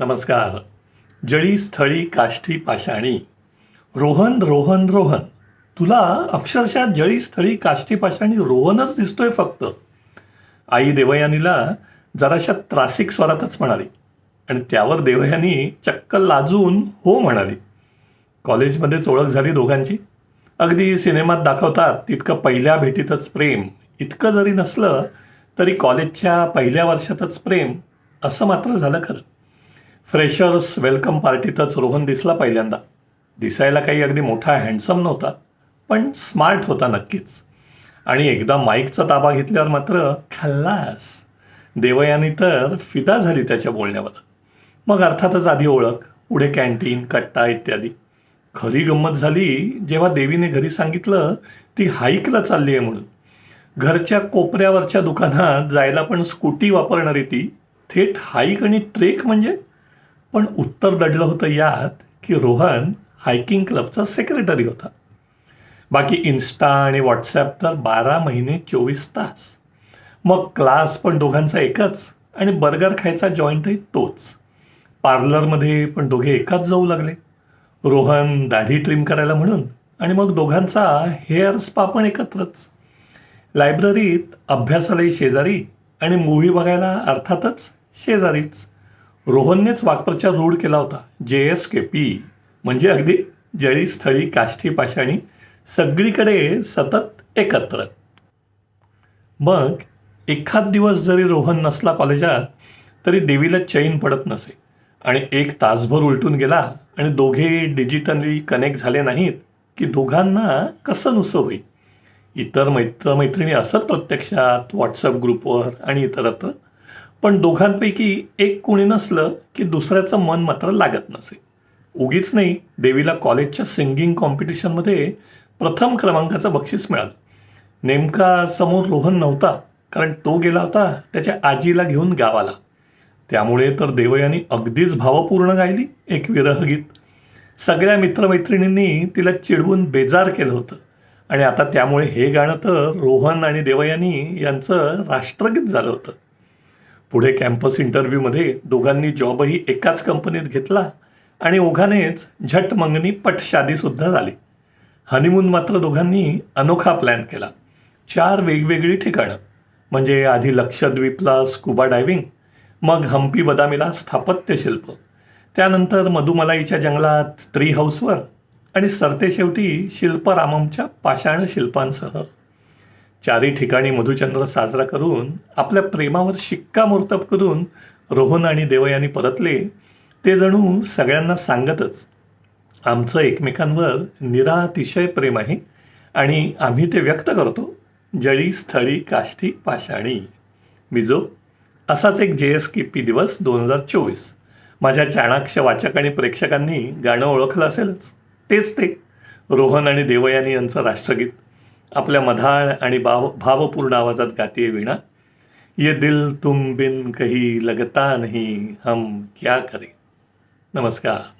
नमस्कार. जळी स्थळी काष्ठी पाषाणी. रोहन रोहन रोहन. तुला अक्षरशः जळी स्थळी काष्ठी पाषाणी रोहनच दिसतोय फक्त. आई देवयानीला जराशा त्रासिक स्वरातच म्हणाली आणि त्यावर देवयानी चक्क लाजून हो म्हणाली. कॉलेजमध्येच ओळख झाली दोघांची. अगदी सिनेमात दाखवतात तितकं पहिल्या भेटीतच प्रेम. इतकं जरी नसलं तरी कॉलेजच्या पहिल्या वर्षातच प्रेम असं मात्र झालं खरं. फ्रेशर्स वेलकम पार्टीतच रोहन दिसला पहिल्यांदा. दिसायला काही अगदी मोठा हँडसम नव्हता पण स्मार्ट होता नक्कीच. आणि एकदा माईकचा ताबा घेतल्यावर मात्र खल्लास. देवयानी तर फिदा झाली त्याच्या बोलण्यावर. मग अर्थातच आधी ओळख पुढे कॅन्टीन कट्टा इत्यादी. खरी गंमत झाली जेव्हा देवीने घरी सांगितलं ती हाईकला चालली आहे म्हणून. घरच्या कोपऱ्यावरच्या दुकानात जायला पण स्कूटी वापरणारी ती थेट हाईक आणि ट्रेक म्हणजे पण उत्तर दडलं होतं यात की रोहन हायकिंग क्लबचा सेक्रेटरी होता. बाकी इन्स्टा आणि व्हॉट्सॲप तर बारा महिने चोवीस तास. मग क्लास पण दोघांचा एकच आणि बर्गर खायचा जॉईंटही तोच. पार्लरमध्ये पण दोघे एकाच जाऊ लागले. रोहन दाढी ट्रिम करायला म्हणून आणि मग दोघांचा हेअर स्पा पण एकत्रच. लायब्ररीत अभ्यासालाही शेजारी आणि मूव्ही बघायला अर्थातच शेजारीच. रोहननेच वाक्प्रचार रूढ केला होता. जे एस के पी म्हणजे अगदी जळी स्थळी काष्ठी पाषाणी सगळीकडे सतत एकत्र. मग एखाद दिवस जरी रोहन नसला कॉलेजात तरी देवीला चैन पडत नसे आणि एक तासभर उलटून गेला आणि दोघे डिजिटली कनेक्ट झाले नाहीत की दोघांना कसं नुसं होईल इतर मित्रमैत्रिणी असत प्रत्यक्षात व्हॉट्सअप ग्रुपवर आणि इतरत्र. पण दोघांपैकी एक कोणी नसलं की दुसऱ्याचं मन मात्र लागत नसे. उगीच नाही देवीला कॉलेजच्या सिंगिंग कॉम्पिटिशनमध्ये प्रथम क्रमांकाचं बक्षीस मिळालं. नेमका समोर रोहन नव्हता कारण तो गेला होता त्याच्या आजीला घेऊन गावाला. त्यामुळे तर देवयानी अगदीच भावपूर्ण गायली एक विरहगीत सगळ्या मित्रमैत्रिणींनी तिला चिडवून बेजार केलं होतं. आणि आता त्यामुळे हे गाणं तर रोहन आणि देवयानी यांचं राष्ट्रगीत झालं होतं. पुढे कॅम्पस इंटरव्ह्यूमध्ये दोघांनी जॉबही एकाच कंपनीत घेतला आणि ओघानेच झट मंगनी पट शादीसुद्धा झाली. हनीमून मात्र दोघांनी अनोखा प्लॅन केला. चार वेगवेगळी ठिकाणं म्हणजे आधी लक्षद्वीपला स्कुबा डायव्हिंग मग हम्पी बदामीला स्थापत्यशिल्प त्यानंतर मधुमलाईच्या जंगलात ट्री हाऊसवर आणि सरतेशेवटी शिल्पराममच्या पाषाण शिल्पांसह. चारी ठिकाणी मधुचंद्र साजरा करून आपल्या प्रेमावर शिक्कामोर्तब करून रोहन आणि देवयानी परतले ते जणू सगळ्यांना सांगतच. आमचं एकमेकांवर निरातिशय प्रेम आहे आणि आम्ही ते व्यक्त करतो जळी स्थळी काष्ठी पाषाणी. मिजो असाच एक जे एस के पी दिवस दोन हजार चोवीस. माझ्या चाणाक्ष वाचक आणि प्रेक्षकांनी गाणं ओळखलं असेलच. तेच ते रोहन आणि देवयानी यांचं राष्ट्रगीत. आपल्या मधाळ आणि भाव भावपूर्ण आवाजात गातीये वीणा. ये दिल तुम बिन कही लगता नहीं हम क्या करें? नमस्कार.